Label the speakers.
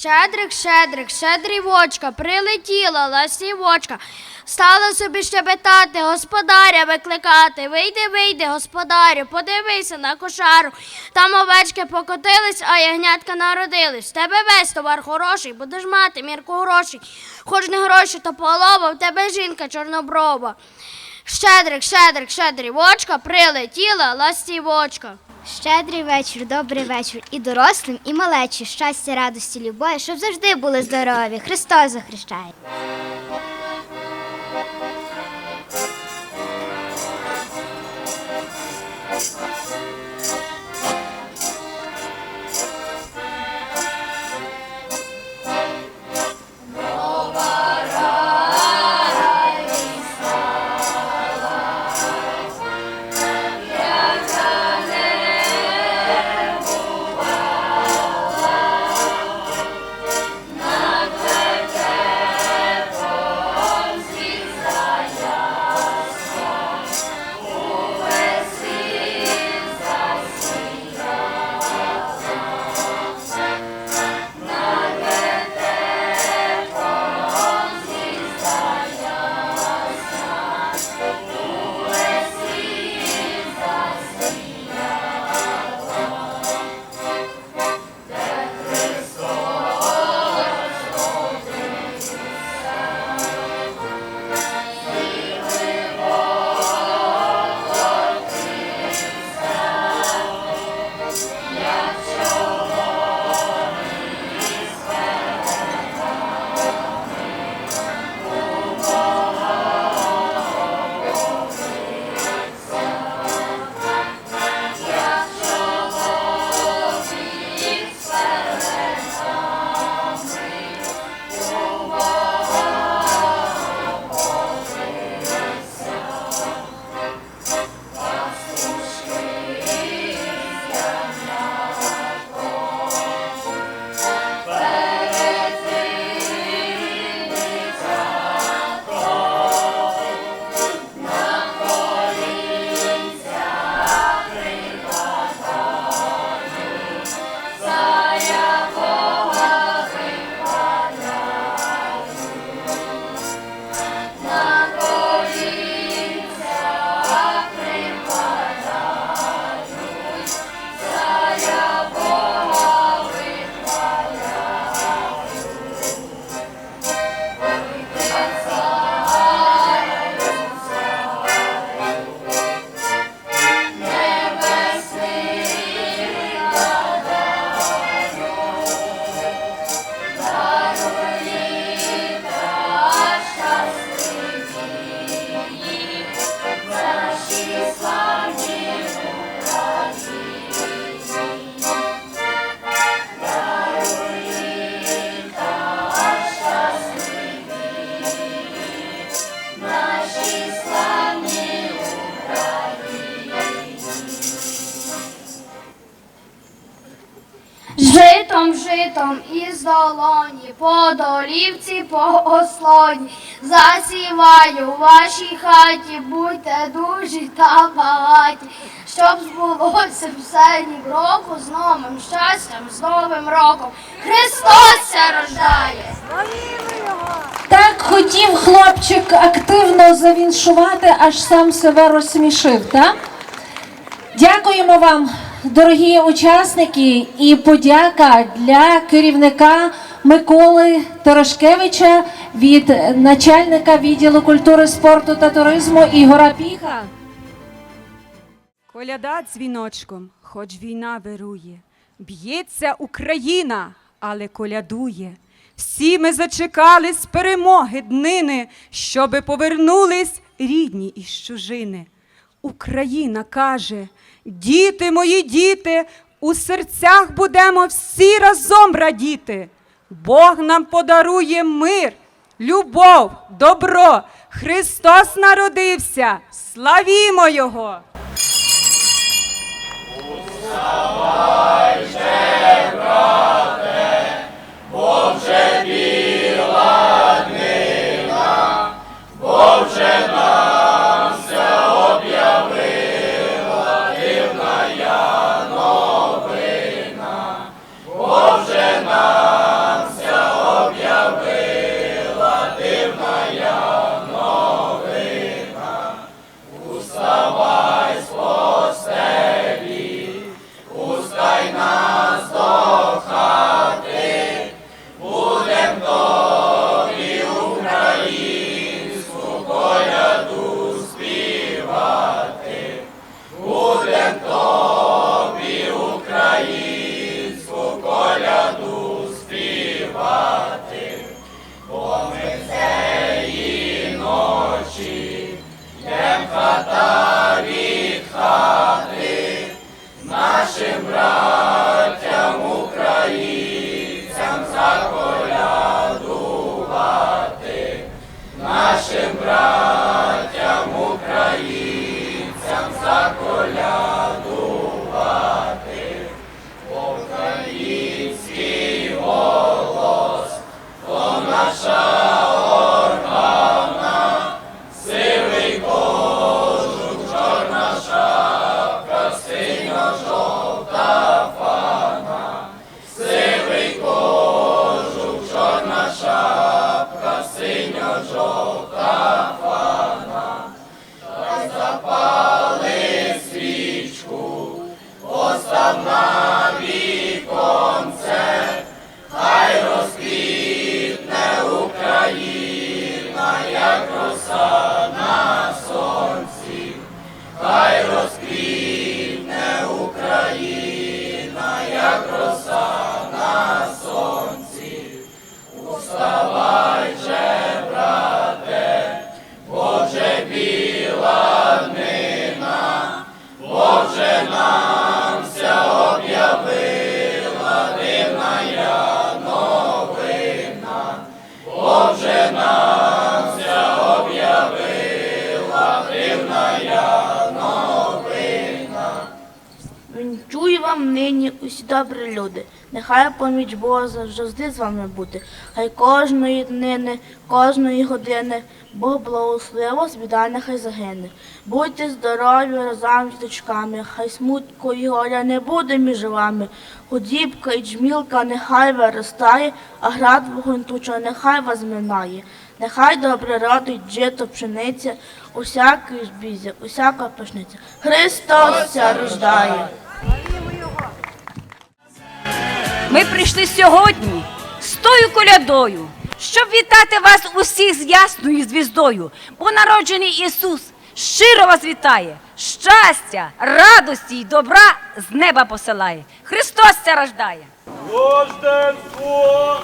Speaker 1: Щедрик, щедрик, щедрівочка, прилетіла ластівочка, стала собі щебетати, господаря викликати. Вийди, вийди, господарю, подивися на кошару. Там овечки покотились, а ягнятка народились. В тебе весь товар хороший, будеш мати мірку грошей. Хоч не гроші, то полова, в тебе жінка чорноброва. Щедрик, щедрик, щедрівочка, прилетіла ластівочка.
Speaker 2: Щедрий вечір, добрий вечір і дорослим, і малечі, щастя, радості, любові, щоб завжди були здорові. Христос захрещає.
Speaker 1: Житом, житом із долоні, по долівці, по ослоні, засіваю у вашій хаті, будьте дужі та багаті, щоб збулося все ні року з новим щастям, з новим роком. Христос рождає!
Speaker 3: Так хотів хлопчик активно завіншувати, аж сам себе розсмішив, так? Дякуємо вам, дорогі учасники, і подяка для керівника Миколи Торошкевича від начальника відділу культури, спорту та туризму Ігора Піха.
Speaker 4: Коляда дзвіночком, хоч війна вирує, б'ється Україна, але колядує. Всі ми зачекали з перемоги днини, щоби повернулись рідні із чужини. Україна каже: діти мої діти, у серцях будемо всі разом радіти. Бог нам подарує мир, любов, добро. Христос народився. Славімо Його!
Speaker 5: ta добрі люди, нехай поміч Бога завжди з вами буде. Хай кожної днини, кожної години Бог благословив біда нехай загине. Будьте здорові разом з дочками, хай смутку і горя не буде між вами. Худібка і джмілка нехай виростає, а град вогонь туча нехай вас минає. Нехай добре родить жито пшениця, усякий збізя, усяка пашниця. Христос рождає.
Speaker 6: Ми прийшли сьогодні з тою колядою, щоб вітати вас усіх з ясною звіздою, бо народжений Ісус щиро вас вітає, щастя, радості й добра з неба посилає. Христос це рождає.
Speaker 7: Рождество